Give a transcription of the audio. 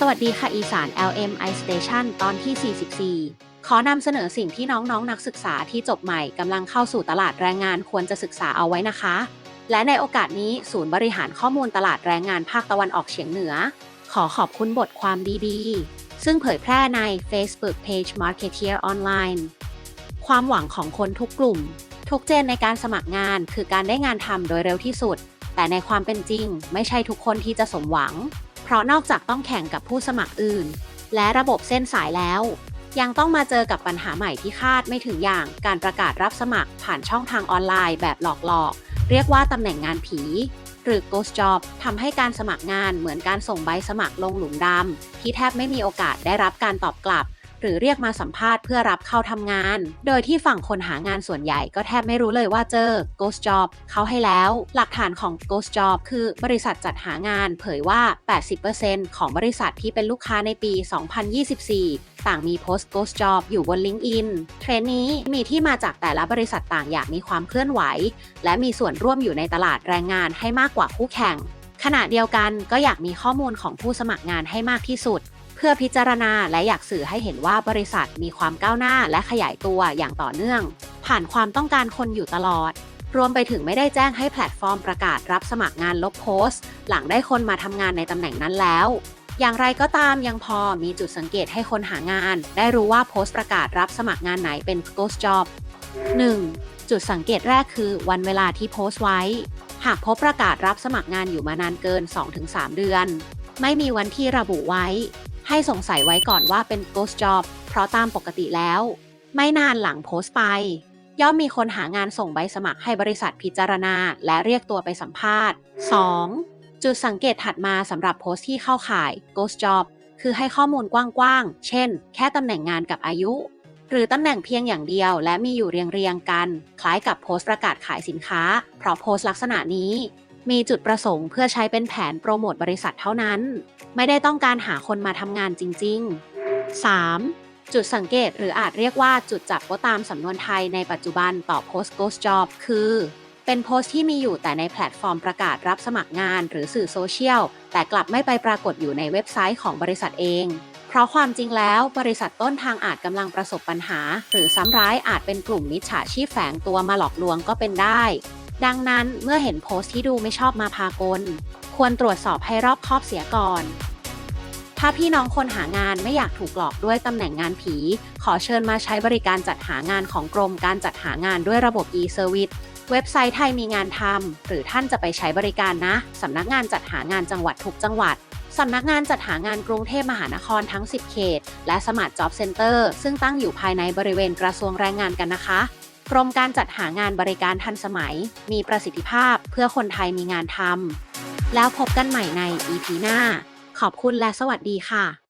สวัสดีค่ะอีสาน LM I Station ตอนที่ 44 ขอนำเสนอสิ่งที่น้องๆนนักศึกษาที่จบใหม่กำลังเข้าสู่ตลาดแรงงานควรจะศึกษาเอาไว้นะคะ และในโอกาสนี้ศูนย์บริหารข้อมูลตลาดแรงงานภาคตะวันออกเฉียงเหนือ ขอขอบคุณบทความดีๆ ซึ่งเผยแพร่ใน Facebook Page Marketeer Online ความหวังของคนทุกกลุ่ม ทุกเจนในการสมัครงานคือการได้งานทำโดยเร็วที่สุด แต่ในความเป็นจริง ไม่ใช่ทุกคนที่จะสมหวัง เพราะนอกจากต้องแข่งกับผู้สมัครอื่น และระบบเส้นสายแล้ว ยังต้องมาเจอกับปัญหาใหม่ที่คาดไม่ถึงอย่างการประกาศรับสมัครผ่านช่องทางออนไลน์แบบหลอกๆ เรียกว่าตำแหน่งงานผี หรือ ghost job ทำให้การสมัครงานเหมือนการส่งใบสมัครลงหลุมดำที่แทบไม่มีโอกาสได้รับการตอบกลับ หรือเรียกมาสัมภาษณ์เพื่อรับเข้าทำงาน โดยที่ฝั่งคนหางานส่วนใหญ่ก็แทบไม่รู้เลยว่าเจอ ghost job เขาให้แล้ว หลักฐานของ ghost job คือบริษัทจัดหางานเผยว่า 80%ของบริษัทที่เป็นลูกค้าในปี 2024ต่างมีโพสต์ ghost job อยู่บน LinkedIn เทรนด์นี้มีที่มาจากแต่ละบริษัทต่างอยากมีความเคลื่อนไหว และมีส่วนร่วมอยู่ในตลาดแรงงานให้มากกว่าคู่แข่ง ขณะเดียวกันก็อยากมีข้อมูลของผู้สมัครงานให้มากที่สุด พื่อพิจารณาและอยากสื่อให้เห็นว่าบริษัทมีความก้าวหน้าและขยายตัวอย่างต่อเนื่อง ผ่านความต้องการคนอยู่ตลอด รวมไปถึงไม่ได้แจ้งให้แพลตฟอร์มประกาศรับสมัครงานลบโพสต์ หลังได้คนมาทำงานในตำแหน่งนั้นแล้ว อย่างไรก็ตามยังพอมีจุดสังเกตให้คนหางาน ได้รู้ว่าโพสต์ประกาศรับสมัครงานไหนเป็น ghost job 1. จุดสังเกตแรกคือ วันเวลาที่โพสต์ไว้ หากพบประกาศรับสมัครงานอยู่มานานเกิน 2-3 เดือน ไม่มีวันที่ระบุไว้ ให้สงสัยไว้ก่อนว่าเป็น ghost job เพราะตามปกติแล้ว ไม่นานหลังโพสต์ไป ย่อมมีคนหางานส่งใบสมัครให้บริษัทพิจารณา และเรียกตัวไปสัมภาษณ์ 2. จุดสังเกตถัดมาสำหรับโพสต์ที่เข้าข่าย ghost job คือให้ข้อมูลกว้างๆ เช่น แค่ตำแหน่งงานกับอายุ หรือตำแหน่งเพียงอย่างเดียว และมีอยู่เรียงๆกัน คล้ายกับโพสต์ประกาศขายสินค้า เพราะโพสต์ลักษณะนี้ มีจุดประสงค์เพื่อใช้เป็นแผนโปรโมทบริษัทเท่านั้น ไม่ได้ต้องการหาคนมาทำงานจริง ๆ 3. จุดสังเกตหรืออาจเรียกว่าจุดจับก็ตามสำนวนไทยในปัจจุบันต่อโพสต์ ghost job คือ เป็นโพสต์ที่มีอยู่แต่ในแพลตฟอร์มประกาศรับสมัครงานหรือสื่อโซเชียล แต่กลับไม่ไปปรากฏอยู่ในเว็บไซต์ของบริษัทเอง เพราะความจริงแล้วบริษัทต้นทางอาจกำลังประสบปัญหา หรือซ้ำร้ายอาจเป็นกลุ่มมิจฉาชีพแฝงตัวมาหลอกลวงก็เป็นได้ ดังนั้นเมื่อเห็นโพสต์ที่ดูไม่ชอบมาพากล ควรตรวจสอบให้รอบคอบเสียก่อน ถ้าพี่น้องคนหางานไม่อยากถูกหลอกด้วยตำแหน่งงานผี ขอเชิญมาใช้บริการจัดหางานของกรมการจัดหางานด้วยระบบ e-service เว็บไซต์ไทยมีงานทำหรือท่านจะไปใช้บริการนะสำนักงานจัดหางานจังหวัดทุกจังหวัดสำนักงานจัดหางานกรุงเทพมหานครทั้ง 10 เขต และสมาร์ทจ็อบเซ็นเตอร์ซึ่งตั้งอยู่ภายในบริเวณกระทรวงแรงงานกันนะคะ กรมการจัดหางานบริการทันสมัย มีประสิทธิภาพเพื่อคนไทยมีงานทำแล้วพบกันใหม่ใน EP หน้า ขอบคุณและสวัสดีค่ะ